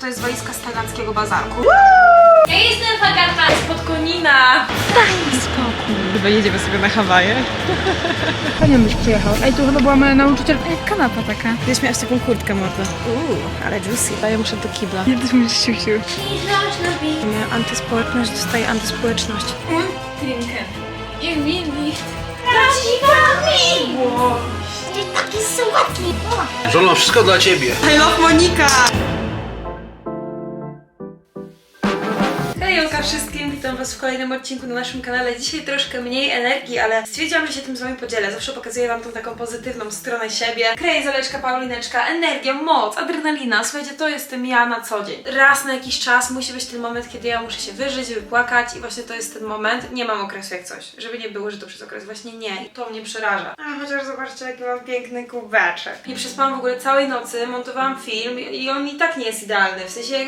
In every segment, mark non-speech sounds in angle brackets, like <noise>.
To jest walizka z tajlandzkiego bazarku. Ja jestem Fagata spod Konina. Chyba jedziemy sobie na Hawaje. Panią byś przyjechał. Ej, tu chyba była moja nauczycielka. Kanapa taka. Kiedyś miałaś taką kurtkę modną. Uuu, ale juicy. A ja muszę do kibla. Nie, też musisz siusiu. Mamy antyspołeczność, dostaję antyspołeczność. Drinkę. I mili. Prawdziwa miłość. Ty taki słodki. Żono, wszystko dla ciebie. I love Monika! Wszystkim, witam was w kolejnym odcinku na naszym kanale. Dzisiaj troszkę mniej energii, ale stwierdziłam, że się tym z wami podzielę. Zawsze pokazuję wam tą taką pozytywną stronę siebie. Krejzoleczka, Paulineczka, energia, moc, adrenalina. Słuchajcie, to jestem ja na co dzień. Raz na jakiś czas musi być ten moment, kiedy ja muszę się wyżyć, wypłakać i właśnie to jest ten moment. Nie mam okresu jak coś. Żeby nie było, że to przez okres. Właśnie nie. I to mnie przeraża. A chociaż zobaczcie, jaki mam piękny kubeczek. Nie przespałam w ogóle całej nocy, montowałam film i on i tak nie jest idealny. W sensie,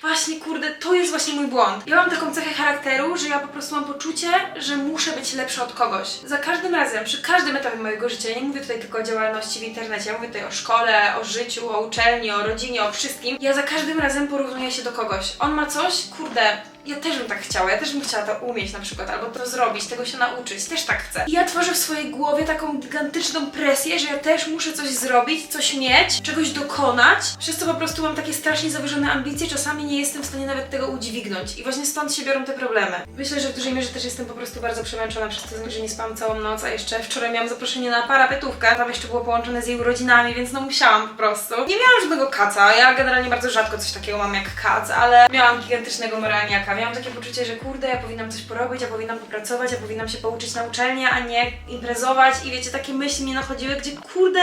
właśnie kurde, to jest właśnie mój błąd. Ja mam taką cechę charakteru, że ja po prostu mam poczucie, że muszę być lepsza od kogoś. Za każdym razem, przy każdym etapie mojego życia, nie mówię tutaj tylko o działalności w internecie, ja mówię tutaj o szkole, o życiu, o uczelni, o rodzinie, o wszystkim. Ja za każdym razem porównuję się do kogoś. On ma coś, kurde, ja też bym tak chciała, ja też bym chciała to umieć na przykład, albo to zrobić, tego się nauczyć, też tak chcę. I ja tworzę w swojej głowie taką gigantyczną presję, że ja też muszę coś zrobić, coś mieć, czegoś dokonać, przez co po prostu mam takie strasznie zawyżone ambicje, czasami nie jestem w stanie nawet tego udźwignąć. I właśnie stąd się biorą te problemy. Myślę, że w dużej mierze też jestem po prostu bardzo przemęczona przez to, że nie spałam całą noc, a jeszcze wczoraj miałam zaproszenie na parapetówkę, tam jeszcze było połączone z jej urodzinami, więc no musiałam po prostu. Nie miałam żadnego kaca, ja generalnie bardzo rzadko coś takiego mam jak kac, ale miałam gigantycznego moralniaka. Miałam takie poczucie, że kurde, ja powinnam coś porobić, ja powinnam popracować, ja powinnam się pouczyć na uczelnię, a nie imprezować i wiecie, takie myśli mnie nachodziły, gdzie kurde,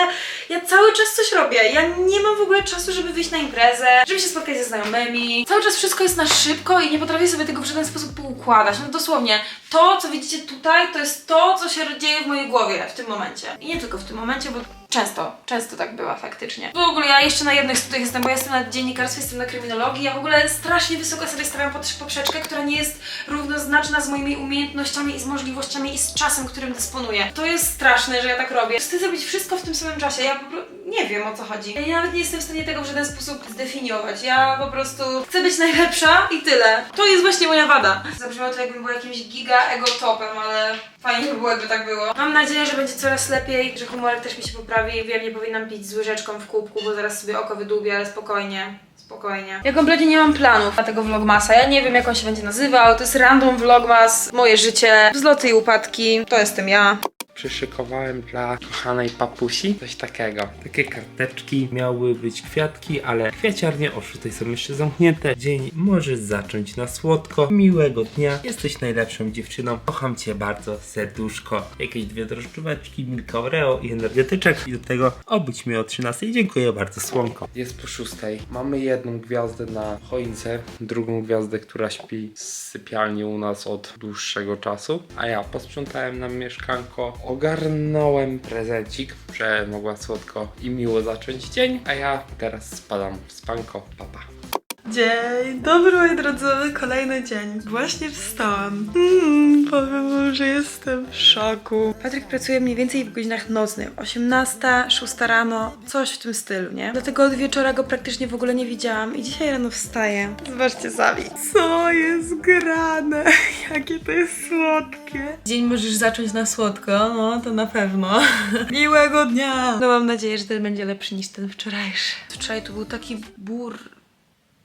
ja cały czas coś robię, ja nie mam w ogóle czasu, żeby wyjść na imprezę, żeby się spotkać ze znajomymi. Cały czas wszystko jest na szybko i nie potrafię sobie tego w żaden sposób poukładać. No dosłownie, to co widzicie tutaj, to jest to, co się dzieje w mojej głowie w tym momencie. I nie tylko w tym momencie, bo Często, często tak bywa faktycznie. W ogóle ja jeszcze na jednych studiach jestem, bo ja jestem na dziennikarstwie, jestem na kryminologii. Ja w ogóle strasznie wysoko sobie stawiam poprzeczkę, która nie jest równoznaczna z moimi umiejętnościami i z możliwościami i z czasem, którym dysponuję. To jest straszne, że ja tak robię. Chcę zrobić wszystko w tym samym czasie. Ja po prostu nie wiem o co chodzi. Ja nawet nie jestem w stanie tego w żaden sposób zdefiniować. Ja po prostu chcę być najlepsza i tyle. To jest właśnie moja wada. Zabrzmiało to jakbym była jakimś giga ego topem, ale fajnie by było, jakby tak było. Mam nadzieję, że będzie coraz lepiej, że humorek też mi się poprawi. Wiem, nie powinnam pić z łyżeczką w kubku, bo zaraz sobie oko wydłubię, ale spokojnie. Spokojnie. Ja kompletnie nie mam planów na tego vlogmasa. Ja nie wiem, jak on się będzie nazywał. To jest random vlogmas, moje życie, wzloty i upadki. To jestem ja. Przyszykowałem dla kochanej papusi coś takiego. Takie karteczki miały być kwiatki, ale kwiaciarnie o 6 są jeszcze zamknięte. Dzień możesz zacząć na słodko. Miłego dnia. Jesteś najlepszą dziewczyną. Kocham cię bardzo. Serduszko. Jakieś dwie drożdżóweczki, milka oreo i energetyczek. I do tego obudź mnie o 13. Dziękuję bardzo, słonko. Jest po 6. Mamy jedną gwiazdę na choince, drugą gwiazdę, która śpi z sypialni u nas od dłuższego czasu. A ja posprzątałem nam mieszkanko, ogarnąłem prezencik, że mogła słodko i miło zacząć dzień, a ja teraz spadam w spanko. Papa. Dzień dobry moi drodzy, kolejny dzień. Właśnie wstałam. Mm, powiem wam, że jestem w szoku. Patryk pracuje mniej więcej w godzinach nocnych. 18, 6 rano, coś w tym stylu, nie? Dlatego od wieczora go praktycznie w ogóle nie widziałam i dzisiaj rano wstaję. Zobaczcie sami. Co jest grane? <laughs> Jakie to jest słodkie. Dzień możesz zacząć na słodko, no to na pewno. <laughs> Miłego dnia! No mam nadzieję, że ten będzie lepszy niż ten wczorajszy. Wczoraj to był taki bur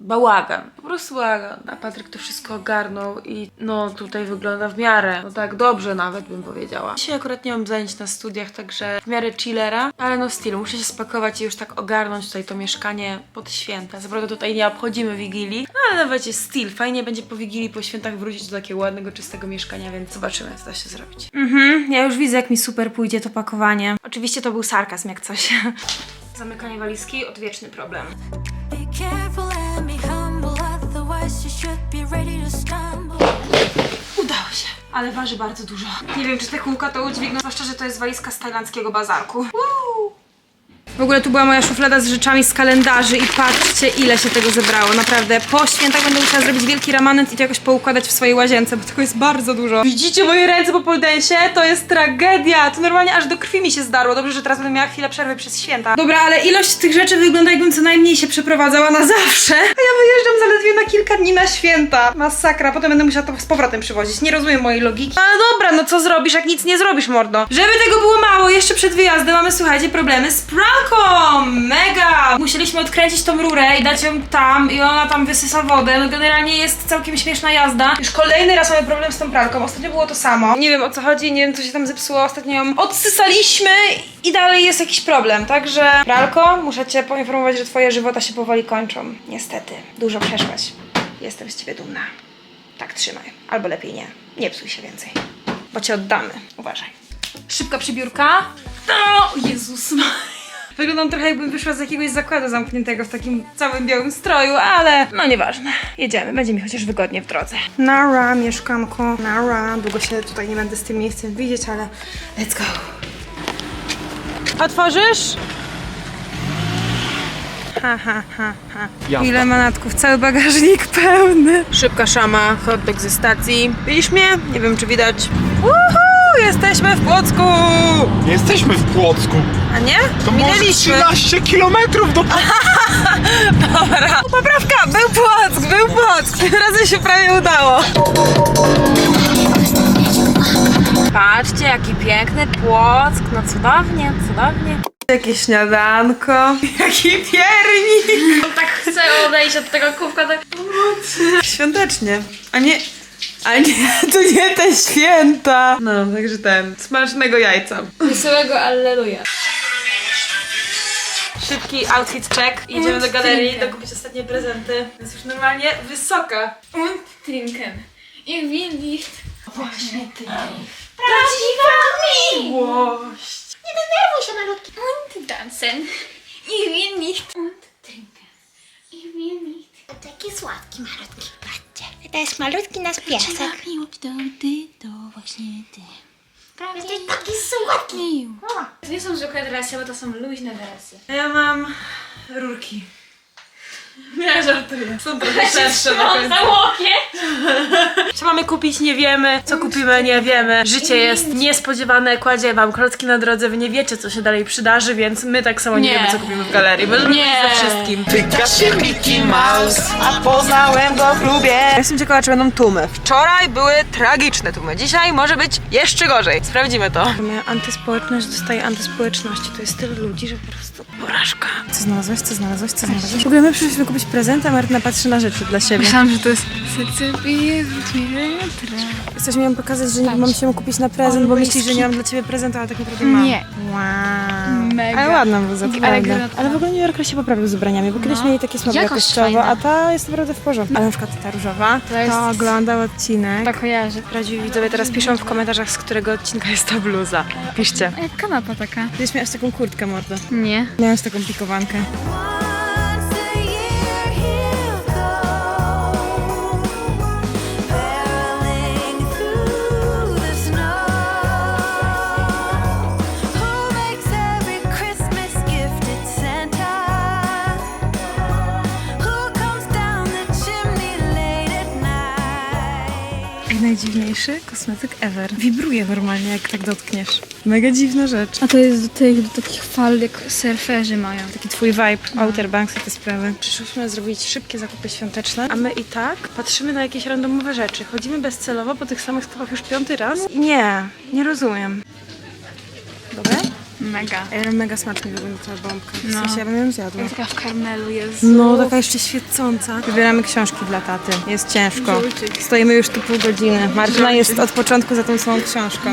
bałagan. Po prostu bałagan. A Patryk to wszystko ogarnął i no tutaj wygląda w miarę, no tak dobrze nawet bym powiedziała. Dzisiaj akurat nie mam zajęć na studiach, także w miarę chillera, ale no styl, muszę się spakować i już tak ogarnąć tutaj to mieszkanie pod święta. Co prawda tutaj nie obchodzimy Wigilii, ale nawet jest styl. Fajnie będzie po Wigilii, po świętach wrócić do takiego ładnego, czystego mieszkania, więc zobaczymy, co da się zrobić. Mhm, ja już widzę, jak mi super pójdzie to pakowanie. Oczywiście to był sarkazm, jak coś. <laughs> Zamykanie walizki, odwieczny problem. Be careful Udało się, ale waży bardzo dużo. Nie wiem, czy te kółka to udźwigną, zwłaszcza, że to jest walizka z tajlandzkiego bazarku. W ogóle tu była moja szuflada z rzeczami z kalendarzy i patrzcie ile się tego zebrało, naprawdę. Po świętach będę musiała zrobić wielki ramanent i to jakoś poukładać w swojej łazience, bo tego jest bardzo dużo. Widzicie moje ręce po poldensie? To jest tragedia. To normalnie aż do krwi mi się zdarło. Dobrze, że teraz będę miała chwilę przerwy przez święta. Dobra, ale ilość tych rzeczy wygląda jakbym co najmniej się przeprowadzała na zawsze. A ja wyjeżdżam zaledwie na kilka dni na święta. Masakra, potem będę musiała to z powrotem przywozić. Nie rozumiem mojej logiki. Ale dobra, no co zrobisz, jak nic nie zrobisz, mordo? Żeby tego było mało, jeszcze przed wyjazdem mamy, słuchajcie, problemy z Mega! Musieliśmy odkręcić tą rurę i dać ją tam i ona tam wysysa wodę. No generalnie jest całkiem śmieszna jazda. Już kolejny raz mamy problem z tą pralką. Ostatnio było to samo. Nie wiem o co chodzi, nie wiem co się tam zepsuło. Ostatnio ją odsysaliśmy i dalej jest jakiś problem. Także pralko, muszę cię poinformować, że twoje żywota się powoli kończą. Niestety. Dużo przeszłaś. Jestem z ciebie dumna. Tak trzymaj. Albo lepiej nie. Nie psuj się więcej. Bo cię oddamy. Uważaj. Szybka przybiórka. O, Jezus Maria. Wyglądam trochę jakbym wyszła z jakiegoś zakładu zamkniętego w takim całym białym stroju, ale no nieważne. Jedziemy, będzie mi chociaż wygodnie w drodze. Nara, mieszkanko, nara. Długo się tutaj nie będę z tym miejscem widzieć, ale let's go. Otworzysz? Ha, ha, ha, ha. Ile manatków, cały bagażnik pełny. Szybka szama, hot dog ze stacji. Widzisz mnie? Nie wiem, czy widać. Uhu, jesteśmy w Płocku! Jesteśmy w Płocku. A nie? To może Minęliśmy. 13 kilometrów do... <laughs> Dobra. Poprawka, był Płock, był Płock. Tym razem się prawie udało. Patrzcie, jaki piękny Płock. No cudownie, cudownie. Jakie śniadanko. <laughs> Jaki piernik. Tak chcę odejść od tego kubka, tak... Świątecznie. A nie... A nie, <laughs> to nie te święta. No, także ten, smacznego jajca. Wesołego Alleluja. Szybki outfit check. Idziemy do galerii dokupić ostatnie prezenty. Jest już normalnie wysoka. Und trinken. Ich will nicht. Miłość. Und tanzen. Ich will nicht. Und trinken. Ich will nicht. Taki słodki, malutki. Patrzcie, to jest malutki nasz piesek. Miłość to ty, to właśnie ty. Jesteś taki słodki. To nie są zwykłe dresy, bo to są luźne dresy. Ja mam rurki. <laughs> Nie, żartuję. Są trochę szersze na końcu. <laughs> Co mamy kupić, nie wiemy. Co kupimy, nie wiemy. Życie jest niespodziewane, kładzie wam klocki na drodze, wy nie wiecie, co się dalej przydarzy, więc my tak samo nie, Nie. wiemy, co kupimy w galerii. Możemy Nie. ze wszystkim. Tyka się Mickey Mouse. A poznałem go w klubie. Jestem ciekawa, czy będą tłumy. Wczoraj były tragiczne tłumy. Dzisiaj może być jeszcze gorzej. Sprawdzimy to. Antyspołeczność dostaje antyspołeczności. To jest tyle ludzi, że po prostu porażka. Co znalazłeś? Co znalazłeś? Co znalazłeś? W ogóle my przyszliśmy kupić prezent, a Martyna patrzy na rzeczy dla siebie. Myślałam, że to jest serce bije, wróćmy jutro. Chcesz mi ją pokazać, że nie mam się kupić na prezent, bo myślisz, że nie mam dla ciebie prezentu, ale tak naprawdę mam. Nie. Wow. Mega. Ale ładna bluza, Ale. Ale w ogóle New Yorker się poprawił z ubraniami, bo kiedyś mieli takie słabe Jakość jakościowo, fajna. a ta jest naprawdę w porządku. Ale na przykład ta różowa, to, jest- oglądał odcinek. Tak kojarzę. Prawdziwi widzowie teraz piszą w komentarzach, z którego odcinka jest ta bluza. Piszcie. Jak kanapa taka. Kiedyś miałaś taką kurtkę, mordo. Nie. Miałaś taką pikowankę. Najdziwniejszy kosmetyk ever. Wibruje normalnie, jak tak dotkniesz. Mega dziwna rzecz. A to jest do tych, do takich fal, jak surferzy mają. Taki twój vibe, Outer Banks i te sprawy. Przyszłyśmy zrobić szybkie zakupy świąteczne, a my i tak patrzymy na jakieś randomowe rzeczy. Chodzimy bezcelowo po tych samych sklepach już piąty raz. Nie, nie rozumiem. Dobre? Mega. Ej, mega smacznie wygląda ta bombka. W No. sensie ja bym ją zjadła. Taka w karmelu jest. No, taka jeszcze świecąca. Wybieramy książki dla taty. Jest ciężko. Stoimy już tu pół godziny. Martyna jest od początku za tą samą książką.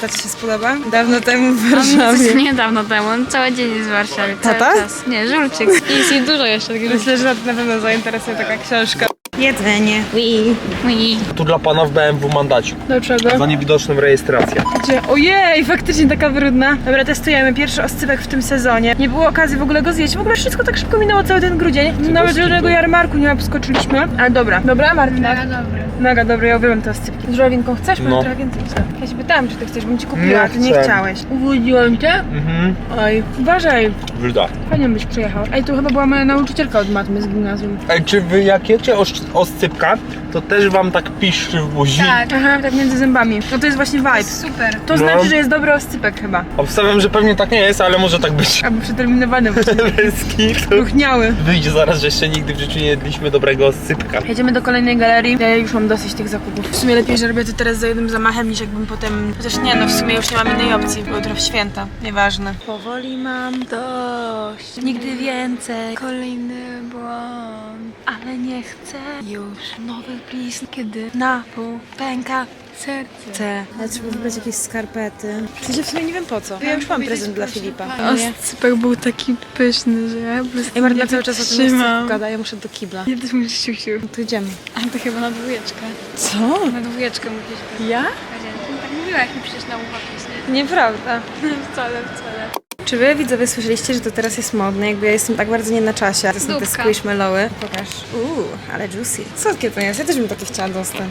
Tacie się spodoba? Dawno temu w Warszawie. Niedawno temu, on cały dzień jest w Warszawie. Tata? Czas. Nie, żulczyk. Jest ich dużo jeszcze Myślę, że na pewno zainteresuje taka książka. Jedzenie. Ui. Tu dla pana w BMW mandacie. Dlaczego? Za niewidoczną rejestrację. Gdzie? Ojej, faktycznie taka brudna. Dobra, testujemy pierwszy oscypek w tym sezonie. Nie było okazji w ogóle go zjeść. W ogóle wszystko tak szybko minęło cały ten grudzień. Nawet żadnego jarmarku nie obskoczyliśmy. Ale dobra. Dobra, Martyna? Mega dobry. Mega dobre, ja uwielbiam te oscypki. Z żurawinką chcesz? Może No. trochę więcej. Ja się pytałam, czy ty chcesz, bym ci kupiła, a ty nie chcę. chciałeś. Uwodziłam cię? Mhm. Oj, uważaj. Wyda. Fajnie byś przyjechał. Ej, tu chyba była moja nauczycielka od matmy z gimnazjum. Ej, czy wy jak jecie osz- oscypka, to też wam tak piszczy w buzi? Tak. Aha, tak między zębami. No to jest właśnie vibe. Super. To No. znaczy, że jest dobry oscypek chyba. Obstawiam, że pewnie tak nie jest, ale może tak być. Albo przeterminowany właśnie. <laughs> Bez kitu. Ruchniały. Wyjdzie zaraz, że jeszcze nigdy w życiu nie jedliśmy dobrego oscypka. Jedziemy do kolejnej galerii. Ja już mam dosyć tych zakupów. W sumie lepiej, że robię to teraz za jednym zamachem, niż jakbym potem... Chociaż nie, no w sumie już nie mam innej opcji, bo jutro w święta. Nieważne. Powoli mam dość, nigdy więcej. Kolejny błąd, ale nie chcę już nowych kiedy na pół pęka serce. Ale trzeba wybrać jakieś skarpety. Sensie w sumie nie wiem po co. Ja już mam prezent dla Filipa. Oscypek był taki pyszny, że ja po prostu Ej, Marta cały czas o tym wytrzymam. gada, ja muszę do kibla. Nie też musisz siusiu. To idziemy. A to chyba na dwójeczkę. Co? Na dwójeczkę musisz. Ja? Tak mówiłaś mi przecież na ucho wcześniej. Nieprawda. <laughs> Wcale, wcale. Czy wy widzowie słyszeliście, że to teraz jest modne? Jakby ja jestem tak bardzo nie na czasie. To są te Dupka. squishmallowy. Pokaż. Uuu, ale juicy. Słodkie to jest, ja też bym takie chciała dostać.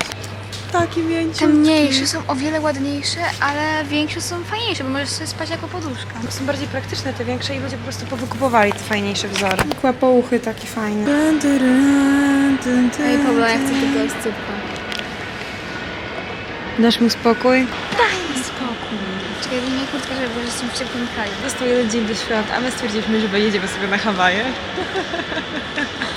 Taki mięciutki. Te mniejsze są o wiele ładniejsze, ale większe są fajniejsze, bo możesz sobie spać jako poduszka. Są bardziej praktyczne te większe i ludzie po prostu powykupowali te fajniejsze wzory. Kłapouchy takie fajne. Ej, Paula, ja chcę tego oscypka. Dasz mu spokój? Czekaj, bo mnie kurtka, żeby że jestem w ciepłym kraju. Został jeden dzień do świąt, a my stwierdziliśmy, że jedziemy sobie na Hawaje.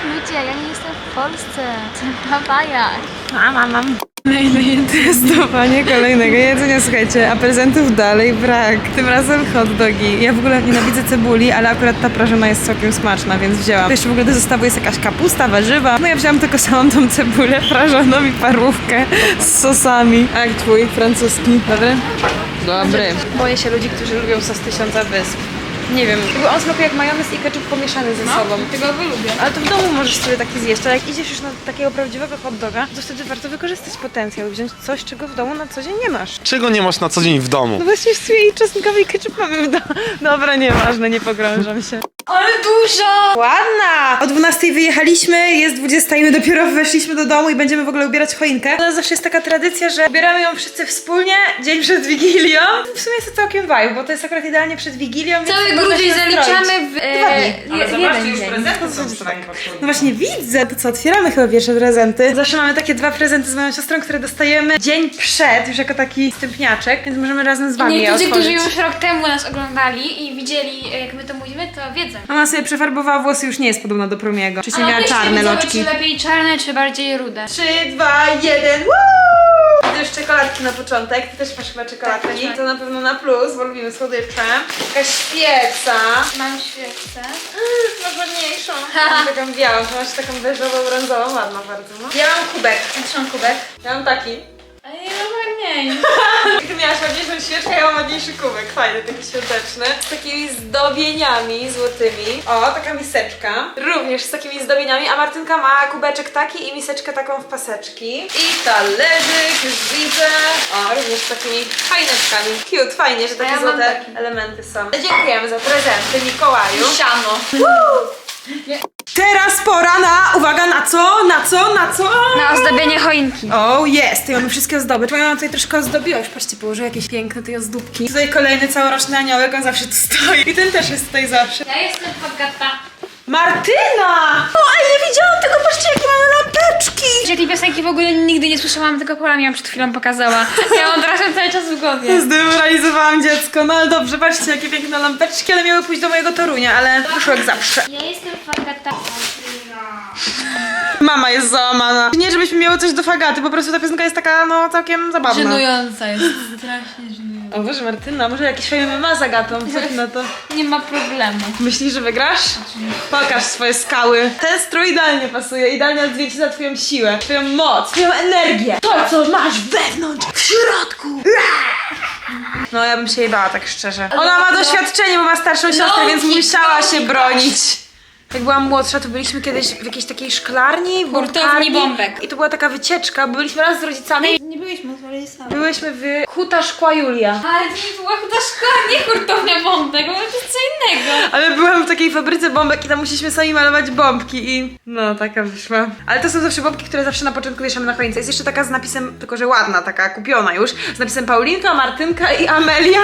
Ludzie, ja nie jestem w Polsce. Jestem w Hawajach. Mama, mam. Kolejne testowanie kolejnego jedzenia, słuchajcie, a prezentów dalej brak. Tym razem hot dogi. Ja w ogóle nienawidzę cebuli, ale akurat ta prażona jest całkiem smaczna, więc wzięłam. To jeszcze w ogóle do zestawu jest jakaś kapusta, warzywa. No ja wzięłam tylko samą tą cebulę prażoną i parówkę z sosami. Jak twój francuski? Dobry? Dobry. Boję się ludzi, którzy lubią sos tysiąca wysp. Nie wiem, jakby on smakuje jak majonez i ketchup pomieszany ze sobą. Tego lubię. Ale to w domu możesz sobie taki zjeść, ale jak idziesz już na takiego prawdziwego hot doga, to wtedy warto wykorzystać potencjał i wziąć coś, czego w domu na co dzień nie masz. Czego nie masz na co dzień w domu? No właśnie w sumie i czosnkowy i ketchup mamy w domu. Dobra, nieważne, nie pogrążam się. Ale dużo! Ładna! O 12 wyjechaliśmy, jest 20 i my dopiero weszliśmy do domu i będziemy w ogóle ubierać choinkę. To zawsze jest taka tradycja, że ubieramy ją wszyscy wspólnie, dzień przed Wigilią. W sumie jest to całkiem vibe, bo to jest akurat idealnie przed Wigilią, Cały grudzień zaliczamy w Dwa e, dni. je- jeden dzień. No właśnie widzę, to co, otwieramy chyba pierwsze prezenty. Zawsze mamy takie dwa prezenty z moją siostrą, które dostajemy dzień przed, już jako taki stępniaczek, więc możemy razem z wami je Niektórzy, otworzyć. którzy już rok temu nas oglądali i widzieli, jak my to mówimy, to wiedzą. Mama sobie przefarbowała włosy, już nie jest podobna do Promiego. Czy się miała czarne loczki. Czy lepiej czarne, czy bardziej rude. 3, 2, 1, woo! Widzę już czekoladki na początek. Ty też masz chyba czekoladki. Tak, mam. to na pewno na plus, bo lubimy słodycze. Jakaś świeca. Mam świecę. <gasps> Masz ładniejszą. Mam taką białą, to masz taką beżową, brązową, ładna bardzo. No. Ja mam kubek. Trzymam kubek. Ja mam taki. Ej, no ładniej. Ty <laughs> miałaś ładniejszą świeczkę, ja mam ładniejszy kubek. Fajny, taki świąteczny. Z takimi zdobieniami złotymi. O, taka miseczka. Również z takimi zdobieniami, a Martynka ma kubeczek taki i miseczkę taką w paseczki. I talerzyk, już widzę. O, również z takimi fajneczkami. Cute, fajnie, że takie ja złote elementy są. Dziękujemy za prezenty, Mikołaju. Siano. Teraz pora na, uwaga, na co? Na co? Na co? Na ozdabienie choinki. O, jest! Tutaj mamy wszystkie ozdoby. Mama tutaj troszkę ozdobiła. Już patrzcie, położyła jakieś piękne tej ozdóbki. Tutaj kolejny całoroczny aniołek, on zawsze tu stoi. I ten też jest tutaj zawsze. Ja jestem Agata. Martyna! O, ej, nie widziałam tego, patrzcie, jakie mamy lampeczki! Ja tej piosenki w ogóle nigdy nie słyszałam, tylko Pola mi ją przed chwilą pokazała. Ja ją teraz cały czas w głowie. <laughs> Zdemoralizowałam dziecko, no ale dobrze, patrzcie, jakie piękne lampeczki, one miały pójść do mojego Torunia, ale wyszło jak zawsze. Ja jestem Agata. Mama jest załamana. Nie, żebyśmy miały coś do fagaty, po prostu ta piosenka jest taka, no, całkiem zabawna. Żenująca jest. Strasznie żenująca. O Boże, Martyna, może jakiś fajny ma z Agatą, co ty na to? <laughs> Nie ma problemu. Myślisz, że wygrasz? Pokaż swoje skały. Ten strój idealnie pasuje, idealnie odzwierciedla twoją siłę, twoją moc, twoją energię. To, co masz wewnątrz, w środku. No, ja bym się jej bała, tak szczerze. Ona ma doświadczenie, bo ma starszą siostrę, więc musiała się bronić. Jak byłam młodsza, to byliśmy kiedyś w jakiejś takiej szklarni, w Hurtowni bombek. I to była taka wycieczka, bo byliśmy raz z rodzicami. Nie byliśmy, ale Byłyśmy w Huta Szkła Julia. Ale to nie była ta szkoła, nie hurtownia bombek, bo to jest co innego. Ale byłam w takiej fabryce bombek i tam musieliśmy sami malować bombki i no taka wyszła. Ale to są zawsze bombki, które zawsze na początku wieszamy na choince. Jest jeszcze taka z napisem, tylko że ładna, taka kupiona już, z napisem Paulinka, Martynka i Amelia,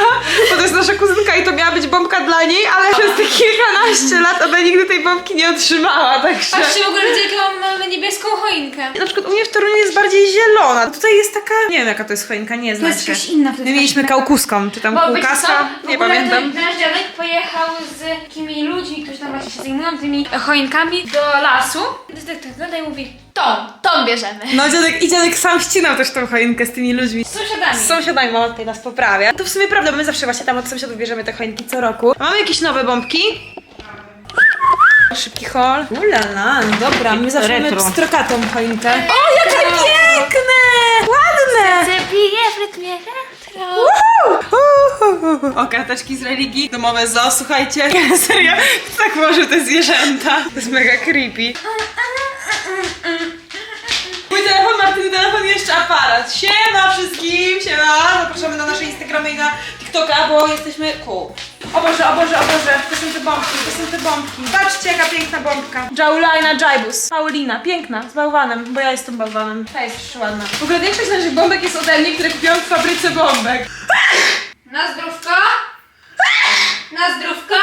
bo to jest nasza kuzynka i to miała być bombka dla niej, ale przez te kilkanaście lat ona nigdy tej bombki nie otrzymała, także... Patrzcie w ogóle, widzę, jaką mamy niebieską choinkę. Na przykład u mnie w Toruniu jest bardziej zielona. Tutaj jest taka, nie wiem jaka to jest choinka, nie To znam jest się. jakaś inna. To My mieliśmy taka- kałkuską, czy tam Bo wiecie co? W nie ogóle pamiętam. Nasz dziadek pojechał z takimi ludźmi, którzy tam właśnie się zajmują tymi choinkami do lasu. Detektyw wygląda i mówi, tą, tą bierzemy. No dziadek, i dziadek sam ścinał też tą choinkę z tymi ludźmi. Z sąsiadami. Z sąsiadami mama tutaj nas poprawia. To w sumie prawda, bo my zawsze właśnie tam od sąsiadów bierzemy te choinki co roku. A Mamy jakieś nowe bombki? Szybki haul. Ulala, dobra, my zawsze mamy pstrokatą choinkę. O, jakie piękne! Ładne! Zabiję w rytmie retro. Uhu. O, karteczki z religii, domowe zo, słuchajcie. <laughs> Serio, kto tak może te zwierzęta? To jest mega creepy. Mój telefon, Martyny telefon jeszcze aparat. Siema wszystkim, siema. Zapraszamy na nasze Instagramy i na TikToka, bo jesteśmy cool. O Boże, o Boże, o Boże, to są te bombki, to są te bombki. Patrzcie, jaka piękna bombka. Jaulina Jaibus. Paulina, piękna, z bałwanem, bo ja jestem bałwanem. Ta jest jeszcze ładna. W ogóle większość naszych bombek jest ode mnie, które kupiłam w fabryce bombek. Na zdrówko. Na zdrówko.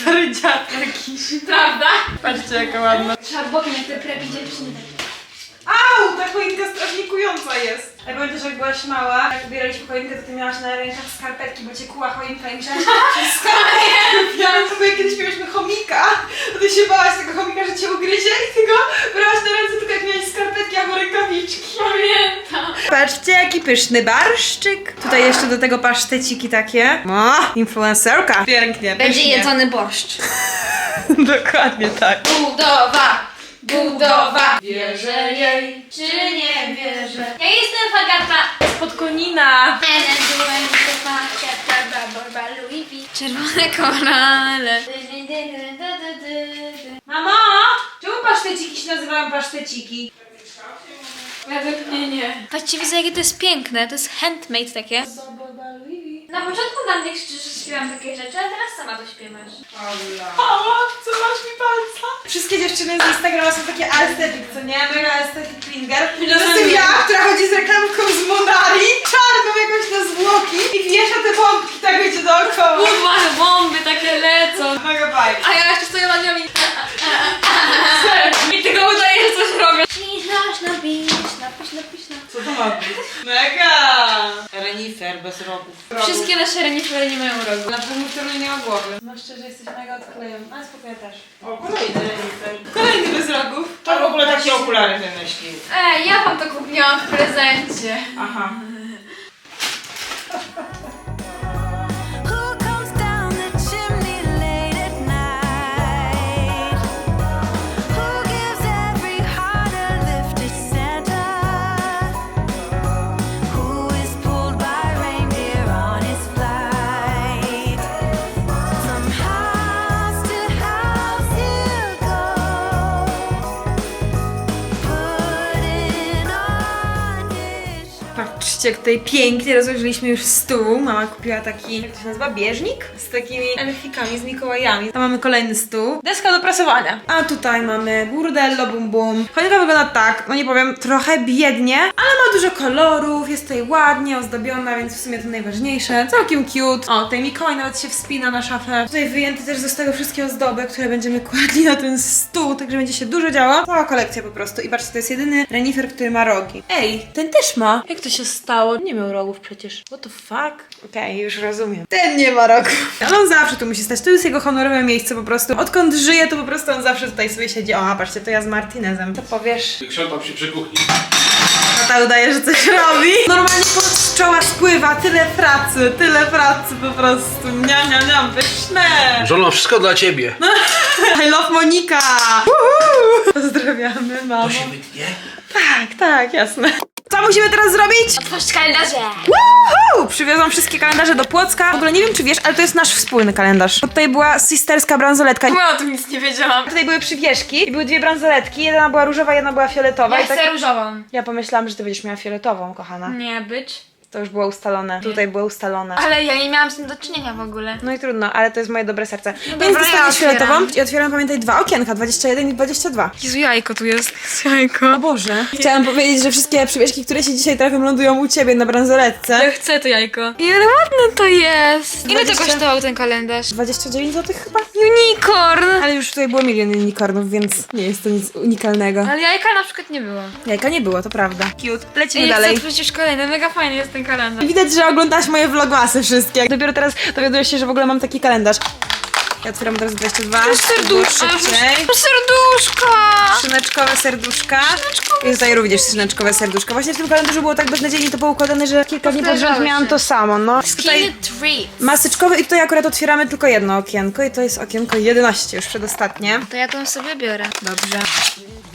Stary dziad jakiś. Prawda? Patrzcie, jaka ładna. Trzeba bokiem jak te prepi dziewczyny. Au, ta choinka strażnikująca jest. Ja pamiętasz, jak byłaś mała, jak ubieraliśmy choinkę, to ty miałaś na rękach skarpetki, bo cię kuła choinka i myślałaś, że przez skarpetki. <laughs> Ja to jak kiedyś mieliśmy chomika, to ty się bałaś tego chomika, że cię ugryzie i ty go brałaś na ręce tylko jak miałeś skarpetki albo rękawiczki. Pamiętam. Patrzcie, jaki pyszny barszczyk. Tutaj jeszcze do tego paszteciki takie. O, influencerka. Pięknie, Będzie pysznie. jedzony borszcz. <laughs> Dokładnie tak. Budowa. Budowa. Wierzę jej, czy nie wierzę? Ja jestem Fagata. Spod konina. Czerwone korale. Mamo, czemu paszteciki się nazywają paszteciki? Według mnie nie. Patrzcie, widzę jakie to jest piękne. To jest handmade takie. Na początku dla mnie szczerze śpiewam takie rzeczy, a teraz sama to śpiewasz. Mama, co masz mi palca? Wszystkie dziewczyny z Instagrama są takie aesthetic, co nie? Mega aesthetic finger. To jestem ja, która chodzi z reklamką z Monari, czarną jakąś na zwłoki i wiesza te bombki tak wiecie dookoła. Kurwa, bomby takie lecą. Mega bajk. A ja jeszcze stoję na nią i... <laughs> I tylko udaję, że coś robię. Piszna, piszna, piszna, piszna. Co to ma być? Mega! Renifer bez rogów. Wszystkie nasze renifery nie mają rogu. Na pewno wtedy nie ma głowy. No szczerze, jesteś mega odklejony. Ale spokojnie też. O, kolejny renifer. Kolejny bez rogów. To w ogóle takie okulary wymyślił. Ej, ja wam to kupiłam w prezencie. Aha. <laughs> Patrzcie, tutaj pięknie rozłożyliśmy już stół. Mama kupiła taki, jak to się nazywa, bieżnik? Z takimi elfikami, z Mikołajami. Tam mamy kolejny stół. Deska do prasowania. A tutaj mamy burdello bum bum. Choinka wygląda tak, no nie powiem, trochę biednie, ale ma dużo kolorów, jest tutaj ładnie ozdobiona, więc w sumie to najważniejsze. Całkiem cute. O, tutaj Mikołaj nawet się wspina na szafę. Tutaj wyjęte też zostały wszystkie ozdoby, które będziemy kładli na ten stół, także będzie się dużo działo. Cała kolekcja po prostu. I patrzcie, to jest jedyny renifer, który ma rogi. Ej, ten też ma. Jak to się stało? Nie miał rogów przecież. What the fuck? Okej, już rozumiem. Ten nie ma rogów. Ale on zawsze tu musi stać. To jest jego honorowe miejsce po prostu. Odkąd żyje, to po prostu on zawsze tutaj sobie siedzi. O, a patrzcie, to ja z Martinezem. Co powiesz? Krzątam się przy kuchni. Tata udaje, że coś robi. Normalnie pod z czoła spływa. Tyle pracy, tyle pracy po prostu. Niam, niam, niam, pyszne. Żono, wszystko dla ciebie. <laughs> I love Monika. Woohoo! Pozdrawiamy, mamo. To się wytnie. Tak, tak, jasne. Co musimy teraz zrobić? Otworzyć kalendarze! Uuu, przywiozłam wszystkie kalendarze do Płocka. W ogóle nie wiem, czy wiesz, ale to jest nasz wspólny kalendarz. Bo tutaj była sisterska bransoletka. Ja o tym nic nie wiedziałam. Tutaj były przywieszki i były dwie bransoletki. Jedna była różowa, jedna była fioletowa. Ja I tak... chcę różową. Ja pomyślałam, że ty będziesz miała fioletową, kochana. Nie być. To już było ustalone. Tutaj było ustalone. Ale ja nie miałam z tym do czynienia w ogóle. No i trudno, ale to jest moje dobre serce. Więc dobra, ja dostaniesz otwieram. fioletową i otwieram, pamiętaj, dwa okienka, 21 i 22. Jezu, jajko tu jest. <laughs> Jajko. O Boże. Chciałam powiedzieć, że wszystkie przywieszki, które się dzisiaj trafią, lądują u ciebie na bransoletce. Ja chcę to jajko. I ale ładne to jest. Ile to 20? kosztował ten kalendarz? 29 zł chyba? Unicorn! Ale już tutaj było milion unicornów, więc nie jest to nic unikalnego. Ale jajka na przykład nie było. Jajka nie było, to prawda. Cute. Lecimy Ej, chcę dalej. otworzyć już kolejny. Mega fajny jest ten kalendarz. Widać, że oglądasz moje vlogmasy wszystkie. Dopiero teraz dowiadujesz się, że w ogóle mam taki kalendarz. Ja otwieram teraz 22. Serduszko. Szybciej. Serduszka! Szyneczkowe serduszka. I tutaj również szyneczkowe serduszka. Właśnie w tym kalendarzu było tak beznadziejnie to poukładane, że kilka dni pod rząd miałam to samo, no. Tutaj maseczkowe i tutaj akurat otwieramy tylko jedno okienko i to jest okienko 11, już przedostatnie. To ja tą sobie biorę. Dobrze.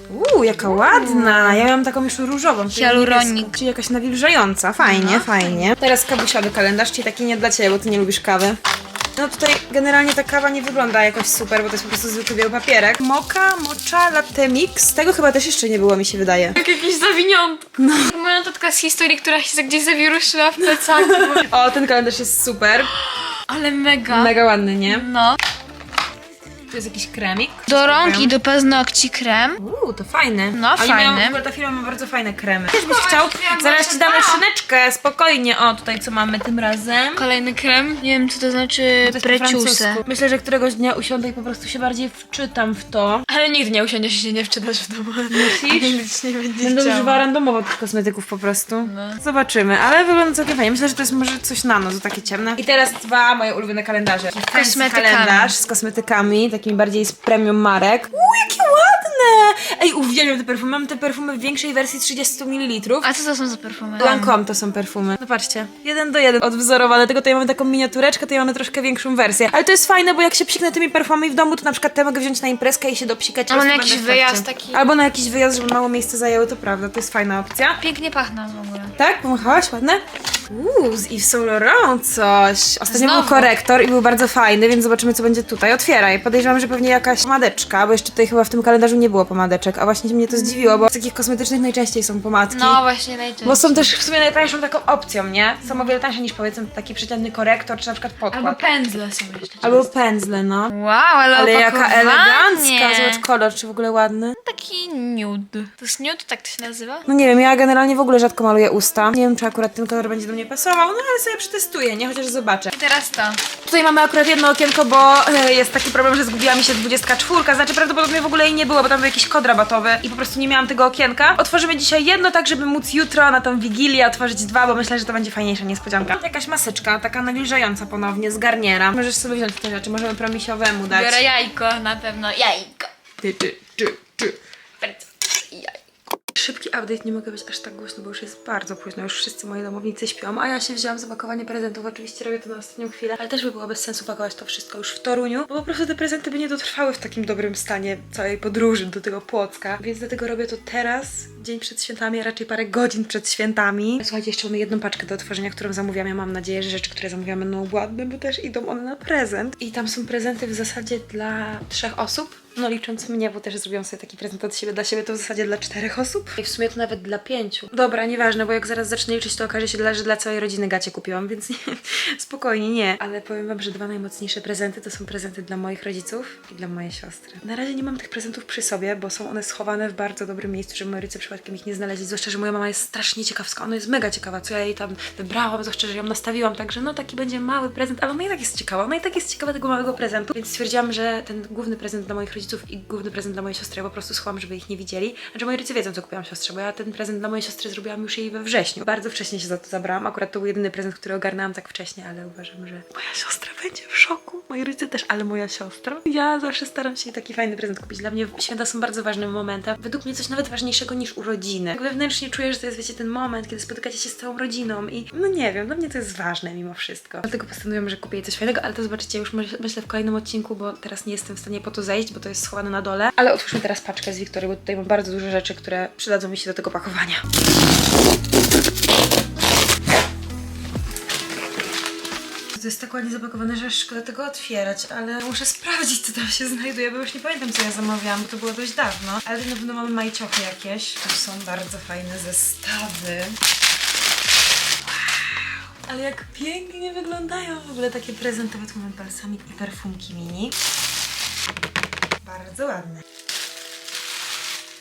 Uuu, jaka ładna. Ja miałam taką już różową. czyli Hialuronik. niebieską, Czyli jakaś nawilżająca. Fajnie, fajnie. Teraz kabusiowy kalendarz, czyli taki nie dla Ciebie, bo Ty nie lubisz kawy. No tutaj generalnie ta kawa nie wygląda jakoś super, bo to jest po prostu zwykły biały papierek. Moka, mocha, latte mix. Tego chyba też jeszcze nie było, mi się wydaje. Jak jakieś zawiniątko. No. Moja notatka z historii, która się gdzieś zawieruszyła w plecaku. <laughs> O, ten kalendarz jest super. Ale mega. Mega ładny, nie? No. Tu jest jakiś kremik. Do rąk i do paznokci krem. Uuu, to fajne. No, Oni Mają, fajny. w ogóle ta firma ma bardzo fajne kremy. Też byś chciał? Zaraz ci damy szyneczkę, spokojnie. O, tutaj co mamy tym razem. Kolejny krem. Nie wiem, co to znaczy To jest po preciuse. francusku. Myślę, że któregoś dnia usiądę i po prostu się bardziej wczytam w to. Ale nigdy nie usiądziesz i się nie wczytasz w domu. <laughs> Ci nie będzie Będę używała randomowo tych kosmetyków po prostu. Zobaczymy, ale wygląda całkiem fajnie. Myślę, że to jest może coś na noc, takie ciemne. I teraz dwa moje ulubione kalendarze. Taki fancy kosmetykami. kalendarz z kosmetykami, takimi bardziej z premium marek. Uuu, jakie ładne! Uwielbiam te perfumy. Mam te perfumy w większej wersji 30 ml. A co to są za perfumy? Lancome to są perfumy. Zobaczcie, jeden do jeden odwzorowane, tylko tutaj mamy taką miniatureczkę, tutaj mamy troszkę większą wersję. Ale to jest fajne, bo jak się psiknę tymi perfumami w domu, to na przykład te mogę wziąć na imprezkę i się dopsikać. A po na jakiś wyjazd taki- Albo na jakiś wyjazd, żeby mało miejsca zajęły, to prawda, to jest fajna opcja. Pięknie pachną w ogóle. Tak? Pomachałaś? Ładne? Uuu, z Yves Saint Laurent coś. Ostatnio Znowu. był korektor i był bardzo fajny, więc zobaczymy, co będzie tutaj. Otwieraj. Podejrzewam, że pewnie jakaś pomadeczka, bo jeszcze tutaj chyba w tym kalendarzu nie było pomadeczek, a właśnie mnie to zdziwiło, bo z takich kosmetycznych najczęściej są pomadki. No właśnie, najczęściej. Bo są też w sumie najtańszą taką opcją, nie? Są o wiele tańsze niż powiedzmy taki przeciętny korektor, czy na przykład podkład. Albo pędzle są jeszcze. Albo pędzle, no. Wow, ale, Ale jaka opakowanie. elegancka, zobacz kolor, czy w ogóle ładny. Taki nude. To jest nude, tak to się nazywa? No nie wiem, ja generalnie w ogóle rzadko maluję usta. Nie wiem, czy akurat ten kolor będzie do mnie pasował, no ale sobie przetestuję, nie? Chociaż zobaczę. I teraz to. Tutaj mamy akurat jedno okienko, bo e, jest taki problem, że zgubiła mi się 24, znaczy prawdopodobnie w ogóle jej nie było, bo tam był jakiś kod rabatowy i po prostu nie miałam tego okienka. Otworzymy dzisiaj jedno, tak żeby móc jutro na tą wigilię otworzyć dwa, bo myślę, że to będzie fajniejsza niespodzianka. Jakaś maseczka, taka nawilżająca ponownie, z garniera. Możesz sobie wziąć te rzeczy, możemy promisiowemu dać. Biorę jajko, na pewno jajko. Ty, ty, ty, ty. Szybki update, nie mogę być aż tak głośno, bo już jest bardzo późno, już wszyscy moi domownicy śpią, a ja się wzięłam za pakowanie prezentów, oczywiście robię to na ostatnią chwilę, ale też by było bez sensu pakować to wszystko już w Toruniu, bo po prostu te prezenty by nie dotrwały w takim dobrym stanie całej podróży do tego Płocka, więc dlatego robię to teraz, dzień przed świętami, a raczej parę godzin przed świętami. Słuchajcie, jeszcze mamy jedną paczkę do otworzenia, którą zamówiłam, ja mam nadzieję, że rzeczy, które zamówiłam będą ładne, bo też idą one na prezent. I tam są prezenty w zasadzie dla trzech osób, no licząc mnie, bo też zrobiłam sobie taki prezent od siebie dla siebie, to w zasadzie dla czterech osób. I w sumie to nawet dla pięciu. Dobra, nieważne, bo jak zaraz zacznę liczyć, to okaże się, że dla całej rodziny gacie kupiłam, więc nie, <laughs> spokojnie, nie. Ale powiem wam, że dwa najmocniejsze prezenty to są prezenty dla moich rodziców i dla mojej siostry. Na razie nie mam tych prezentów przy sobie, bo są one schowane w bardzo dobrym miejscu, żeby moi rodzice przypadkiem ich nie znaleźli. Zwłaszcza, że moja mama jest strasznie ciekawska, ona jest mega ciekawa, co ja jej tam wybrałam, zwłaszcza, że ją nastawiłam, także no taki będzie mały prezent, ale ona i tak jest ciekawa, ona i tak jest ciekawa tego małego prezentu, więc stwierdziłam, że ten główny prezent dla moich rodziców i główny prezent dla mojej siostry ja po prostu schowam, żeby ich nie widzieli. Znaczy moi rodzice wiedzą, co kupiłam siostrze, bo ja ten prezent dla mojej siostry zrobiłam już jej we wrześniu. Bardzo wcześnie się za to zabrałam, akurat to był jedyny prezent, który ogarnęłam tak wcześnie, ale uważam, że moja siostra będzie w szoku, moi rodzice też, ale moja siostra. Ja zawsze staram się jej taki fajny prezent kupić. Dla mnie święta są bardzo ważnym momentem. Według mnie coś nawet ważniejszego niż urodziny. Tak wewnętrznie czuję, że to jest, wiecie, ten moment, kiedy spotykacie się z całą rodziną i no nie wiem, dla mnie to jest ważne mimo wszystko. Dlatego postanowiłam, że kupię jej coś fajnego, ale to zobaczycie już myśl- myślę w kolejnym odcinku, bo teraz nie jestem w stanie po to zejść, bo to jest jest schowane na dole. Ale otwórzmy teraz paczkę z Wiktorii, bo tutaj mam bardzo dużo rzeczy, które przydadzą mi się do tego pakowania. To jest tak ładnie zapakowane, że szkoda tego otwierać, ale muszę sprawdzić, co tam się znajduje, bo już nie pamiętam, co ja zamawiałam, bo to było dość dawno. Ale na pewno mamy majciochy jakieś. Tu są bardzo fajne zestawy. Ale jak pięknie wyglądają w ogóle takie prezentowe. Tu mamy i perfumki mini. Bardzo ładne.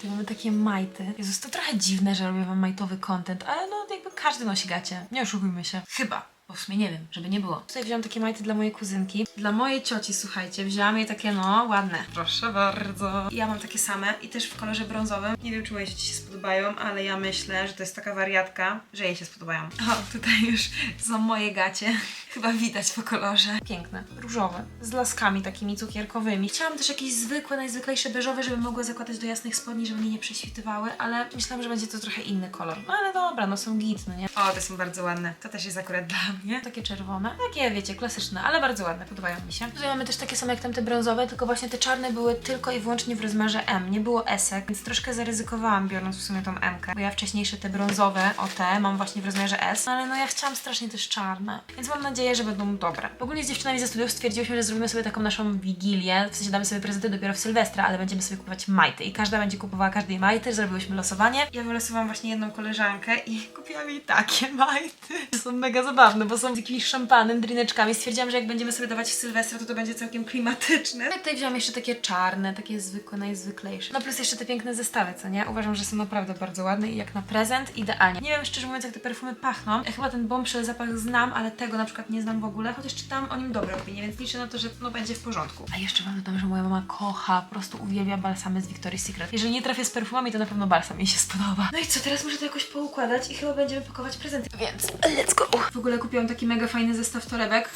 Mamy takie majty. Jezus, to trochę dziwne, że robię wam majtowy content, ale no jakby każdy nosi gacie. Nie oszukujmy się. Chyba. Bo w sumie nie wiem, żeby nie było. Tutaj wziąłam takie majty dla mojej kuzynki. Dla mojej cioci, słuchajcie, wzięłam jej takie, no, ładne. Proszę bardzo. Ja mam takie same i też w kolorze brązowym. Nie wiem, czy moje cioci się spodobają, ale ja myślę, że to jest taka wariatka, że jej się spodobają. O, tutaj już są moje gacie. <laughs> Chyba widać po kolorze. Piękne, różowe, z laskami takimi cukierkowymi. Chciałam też jakieś zwykłe, najzwyklejsze beżowe, żeby mogły zakładać do jasnych spodni, żeby mnie nie prześwitywały, ale myślałam, że będzie to trochę inny kolor. No ale dobra, no są git, no nie? O, te są bardzo ładne. To też jest akurat dla mnie. Takie czerwone. Takie, wiecie, klasyczne, ale bardzo ładne, podobają mi się. Tutaj mamy też takie same jak tamte brązowe, tylko właśnie te czarne były tylko i wyłącznie w rozmiarze M. Nie było esek, więc troszkę zaryzykowałam biorąc w sumie tą M, bo ja wcześniejsze te brązowe, o mam właśnie w rozmiarze S, ale no ja chciałam strasznie też czarne, więc mam nadzieję, że będą dobre. Ogólnie z dziewczynami ze studiów stwierdziłyśmy, że zrobimy sobie taką naszą wigilię, w sensie damy sobie prezenty dopiero w Sylwestra, ale będziemy sobie kupować majty i każda będzie kupowała każdej majty, zrobiłyśmy losowanie. Ja wylosowałam właśnie jedną koleżankę i <laughs> kupiłam jej takie majty. Są mega zabawne, bo są z jakimś szampanem, drineczkami. Stwierdziłam, że jak będziemy sobie dawać w Sylwestra, to to będzie całkiem klimatyczne. No i tutaj wziąłam jeszcze takie czarne, takie zwykłe, najzwyklejsze. No plus jeszcze te piękne zestawy, co nie? Uważam, że są naprawdę bardzo ładne i jak na prezent idealnie. Nie wiem szczerze mówiąc, jak te perfumy pachną. Ja chyba ten bombshell zapach znam, ale tego na przykład nie znam w ogóle, chociaż czytam o nim dobre opinie, więc liczę na to, że no będzie w porządku. A jeszcze wam dodam, że moja mama kocha, po prostu uwielbia balsamy z Victoria's Secret. Jeżeli nie trafię z perfumami, to na pewno balsam jej się spodoba. No i co, teraz muszę to jakoś poukładać i chyba będziemy pakować prezenty, więc let's go! W ogóle kupiłam taki mega fajny zestaw torebek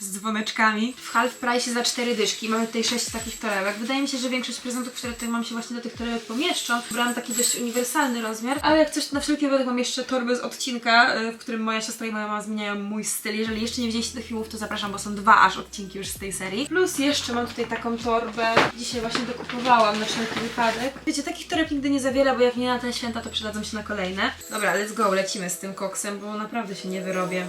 z dzwoneczkami w half price za cztery dyszki. Mamy tutaj sześć takich torebek. Wydaje mi się, że większość prezentów, które tutaj mam się właśnie do tych torebek pomieszczą. Brałam taki dość uniwersalny rozmiar, ale jak coś to na wszelki wypadek mam jeszcze torby z odcinka, y, w którym moja siostra i moja mama zmieniają mój styl. Jeżeli jeszcze nie widzieliście tych filmów, to zapraszam, bo są dwa aż odcinki już z tej serii. Plus jeszcze mam tutaj taką torbę. Dzisiaj właśnie dokupowałam na wszelki wypadek. Wiecie, takich toreb nigdy nie za wiele, bo jak nie na te święta, to przydadzą się na kolejne. Dobra, let's go, lecimy z tym koksem, bo naprawdę się nie wyrobię.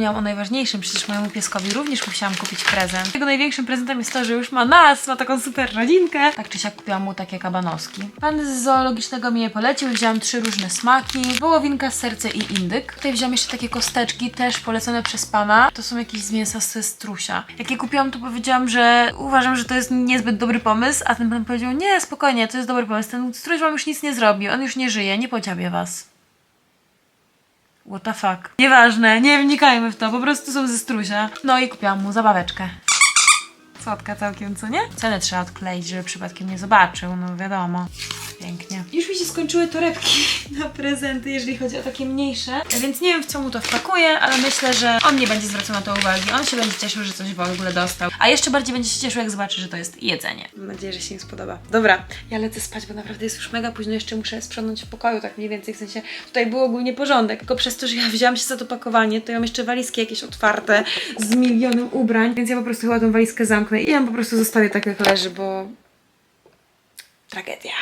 Zapomniałam o najważniejszym, przecież mojemu pieskowi również musiałam kupić prezent. Jego największym prezentem jest to, że już ma nas, ma taką super rodzinkę. Tak czy siak kupiłam mu takie kabanoski. Pan z zoologicznego mi je polecił, wziąłam trzy różne smaki, wołowinka, serce i indyk. Tutaj wziąłam jeszcze takie kosteczki, też polecone przez pana. To są jakieś z mięsa ze strusia. Jak je kupiłam, to powiedziałam, że uważam, że to jest niezbyt dobry pomysł, a ten pan powiedział, nie, spokojnie, to jest dobry pomysł. Ten struś wam już nic nie zrobi, on już nie żyje, nie pociabie was. What the fuck. Nieważne, nie wnikajmy w to, po prostu są ze strusia. No i kupiłam mu zabaweczkę. Słodka całkiem, co nie? Cenę trzeba odkleić, żeby przypadkiem nie zobaczył, no wiadomo. Pięknie. Już mi się skończyły torebki <laughs> na prezenty, jeżeli chodzi o takie mniejsze, więc nie wiem w co mu to wpakuję, ale myślę, że on nie będzie zwracał na to uwagi. On się będzie cieszył, że coś w ogóle dostał. A jeszcze bardziej będzie się cieszył, jak zobaczy, że to jest jedzenie. Mam nadzieję, że się im spodoba. Dobra, ja lecę spać, bo naprawdę jest już mega późno. Jeszcze muszę sprzątnąć w pokoju, tak mniej więcej. W sensie tutaj był ogólnie porządek, tylko przez to, że ja wzięłam się za to pakowanie, to ja mam jeszcze walizki jakieś otwarte z milionem ubrań, więc ja po prostu chyba tą walizkę zamknę i ją po prostu zostawię tak, jak leży, bo tragedia.